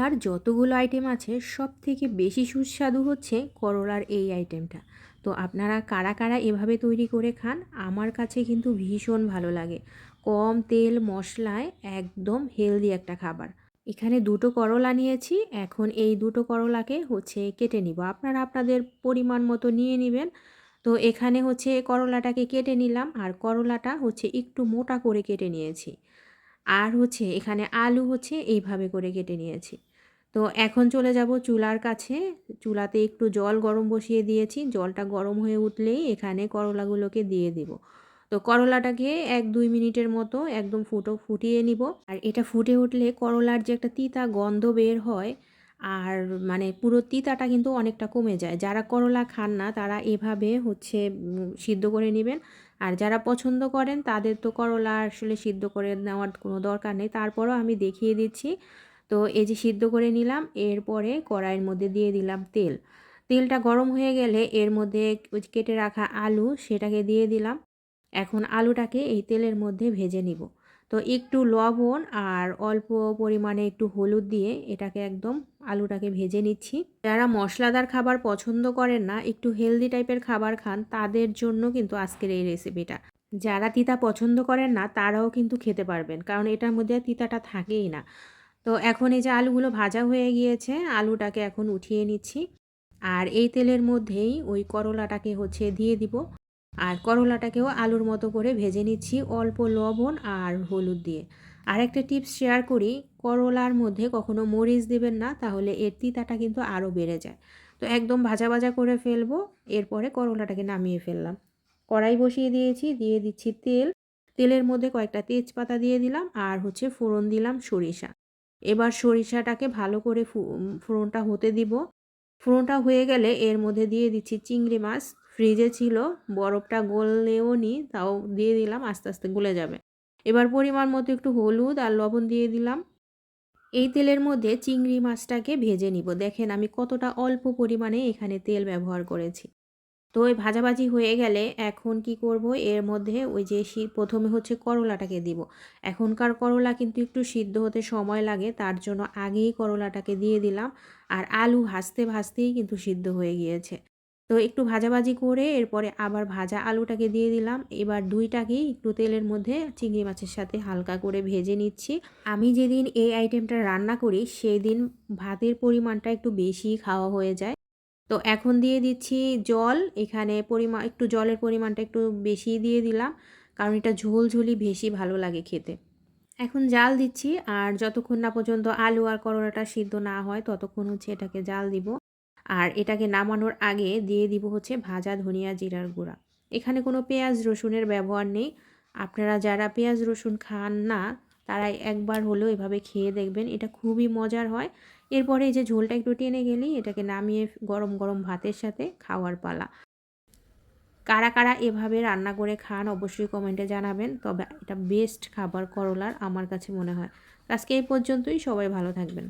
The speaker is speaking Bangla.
করলার যতগুলো আইটেম আছে সব থেকে বেশি সুস্বাদু হচ্ছে করলার এই আইটেমটা তো আপনারা কারা কারা এভাবে তৈরি করে খান, আমার কাছে কিন্তু ভীষণ ভালো লাগে। কম তেল মশলায় একদম হেলদি একটা খাবার। এখানে দুটো করলা নিয়েছি, এখন এই দুটো করলাকে হচ্ছে কেটে নিব। আপনারা আপনাদের পরিমাণ মতো নিয়ে নেবেন। তো এখানে হচ্ছে করলাটাকে কেটে নিলাম, আর করলাটা হচ্ছে একটু মোটা করে কেটে নিয়েছি। আর হচ্ছে এখানে আলু হচ্ছে এইভাবে করে কেটে নিয়েছি। তো এখন চলে যাব চুলার কাছে। চুলাতে একটু জল গরম বসিয়ে দিয়েছি। জলটা গরম হয়ে উঠলেই এখানে করলাগুলোকে দিয়ে দিব। তো করলাটাকে এক দুই মিনিটের মতো একদম ফুটো ফুটিয়ে নিব। আর এটা ফুটে উঠলে করলার যে একটা তিতা গন্ধ বের হয়, আর মানে পুরো তিতাটা কিন্তু অনেকটা কমে যায়। যারা করলা খান না, তারা এভাবে হচ্ছে সিদ্ধ করে নেবেন। আর যারা পছন্দ করেন, তাদের তো করলা আসলে সিদ্ধ করে নেওয়ার কোনো দরকার নেই। তারপরও আমি দেখিয়ে দিচ্ছি। তো এই যে সিদ্ধ করে নিলাম, এরপরে কড়াইয়ের মধ্যে দিয়ে দিলাম তেল। তেলটা গরম হয়ে গেলে এর মধ্যে কেটে রাখা আলু, সেটাকে দিয়ে দিলাম। এখন আলুটাকে এই তেলের মধ্যে ভেজে নিব। তো একটু লবণ আর অল্প পরিমাণে একটু হলুদ দিয়ে এটাকে একদম আলুটাকে ভেজে নিচ্ছি। যারা মশলাদার খাবার পছন্দ করেন না, একটু হেলদি টাইপের খাবার খান, তাদের জন্য কিন্তু আজকের এই রেসিপিটা যারা তিতা পছন্দ করেন না, তারাও কিন্তু খেতে পারবেন, কারণ এটার মধ্যে তিতাটা থাকেই না। তো এখন এই যে আলুগুলো ভাজা হয়ে গিয়েছে, আলুটাকে এখন উঠিয়ে নিচ্ছি। আর এই তেলের মধ্যেই ওই করলাটাকে হচ্ছে দিয়ে দিব। আর করলাটাকেও আলুর মতো করে ভেজে নিচ্ছি অল্প লবণ আর হলুদ দিয়ে। আর একটা টিপস শেয়ার করি, করলার মধ্যে কখনো মরিচ দেবেন না, তাহলে এর তিতাটা কিন্তু আরও বেড়ে যায়। তো একদম ভাজা ভাজা করে ফেলব, এরপরে করলাটাকে নামিয়ে ফেললাম। কড়াই বসিয়ে দিয়েছি, দিয়ে দিচ্ছি তেল। তেলের মধ্যে কয়েকটা তেজপাতা দিয়ে দিলাম, আর হচ্ছে ফোড়ন দিলাম সরিষা। এবার সরিষাটাকে ভালো করে ফোড়নটা হতে দিব। ফোড়নটা হয়ে গেলে এর মধ্যে দিয়ে দিচ্ছি চিংড়ি মাছ। ফ্রিজে ছিল, বরফটা গলেও নি, তাও দিয়ে দিলাম, আস্তে আস্তে গলে যাবে। এবার পরিমাণ মতো একটু হলুদ আর লবণ দিয়ে দিলাম। এই তেলের মধ্যে চিংড়ি মাছটাকে ভেজে নিব। দেখেন আমি কতটা অল্প পরিমাণে এখানে তেল ব্যবহার করেছি। তো ওই ভাজাভাজি হয়ে গেলে এখন কি করব? এর মধ্যে ওই যে প্রথমে হচ্ছে করলাটাকে দিব। এখনকার করলা কিন্তু একটু সিদ্ধ হতে সময় লাগে, তার জন্য আগেই করলাটাকে দিয়ে দিলাম আর আলু ভাজতে ভাজতেই কিন্তু সিদ্ধ হয়ে গিয়েছে। তো একটু ভাজাভাজি করে এরপরে আবার ভাজা আলুটাকে দিয়ে দিলাম। এবার দুইটাকেই একটু তেলের মধ্যে চিংড়ি মাছের সাথে হালকা করে ভেজে নিচ্ছি। আমি যেদিন এই আইটেমটা রান্না করি সেই দিন ভাতের পরিমাণটা একটু বেশি খাওয়া হয়ে যায়। তো এখন দিয়ে দিচ্ছি জল। এখানে পরিমাণ একটু জলের পরিমাণটা একটু বেশি দিয়ে দিলাম, কারণ এটা ঝোল ঝোলই বেশি ভালো লাগে খেতে। এখন জাল দিচ্ছি, আর যতক্ষণ না পর্যন্ত আলু আর করলাটা সিদ্ধ না হয়, ততক্ষণ হচ্ছে এটাকে জাল দিব। আর এটাকে নামানোর আগে দিয়ে দিব হচ্ছে ভাজা ধনিয়া জিরার গুঁড়া। এখানে কোনো পেঁয়াজ রসুনের ব্যবহার নেই। আপনারা যারা পেঁয়াজ রসুন খান না তারা একবার হলেও এভাবে খেয়ে দেখবেন, এটা খুবই মজার হয়। এরপরে এই যে ঝোলটা একটু টেনে গেলেই এটাকে নামিয়ে গরম গরম ভাতের সাথে খাওয়ার পালা। কারা কারা এভাবে রান্না করে খান অবশ্যই কমেন্টে জানাবেন, তবে এটা বেস্ট খাবার করলার আমার কাছে মনে হয়। আজকে এই পর্যন্তই, সবাই ভালো থাকবেন।